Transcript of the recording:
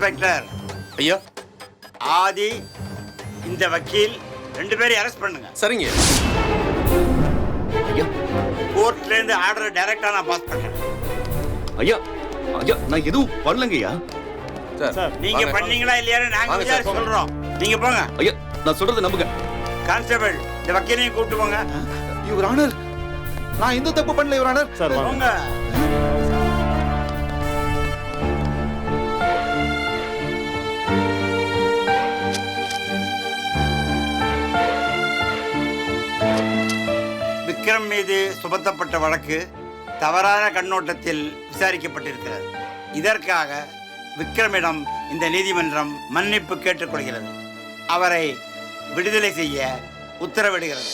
Inspector. ஐயா. ஆதி இந்த வக்கீல் ரெண்டு பேரையும் அரெஸ்ட் பண்ணுங்க. சரிங்க. ஐயா. கோர்ட்ல இருந்து ஆர்டர் டைரக்டா நான் பாஸ் பண்ணேன் ஐயா. ஐயா நான் எதுவும் பண்ணலங்கய்யா. சார் நீங்க. பண்ணீங்களா இல்லையான்னு நாங்க விசாரிச்சு. சொல்றோம். நீங்க போங்க. ஐயா நான் சொல்றதை நம்புங்க. கான்ஸ்டபிள் இந்த வக்கீலையும் கூப்பிட்டு போங்க. யுவர் ஆனர் நான் எந்த தப்பு பண்ணல யுவர் ஆனர் சார் வாங்க போங்க. விக்ரம் மீது சுமத்தப்பட்ட வழக்கு தவறான கண்ணோட்டத்தில் விசாரிக்கப்பட்டிருக்கிறது. இதற்காக விக்ரமிடம் இந்த நீதிமன்றம் மன்னிப்பு கேட்டுக்கொள்கிறது. அவரை விடுதலை செய்ய உத்தரவிடுகிறது.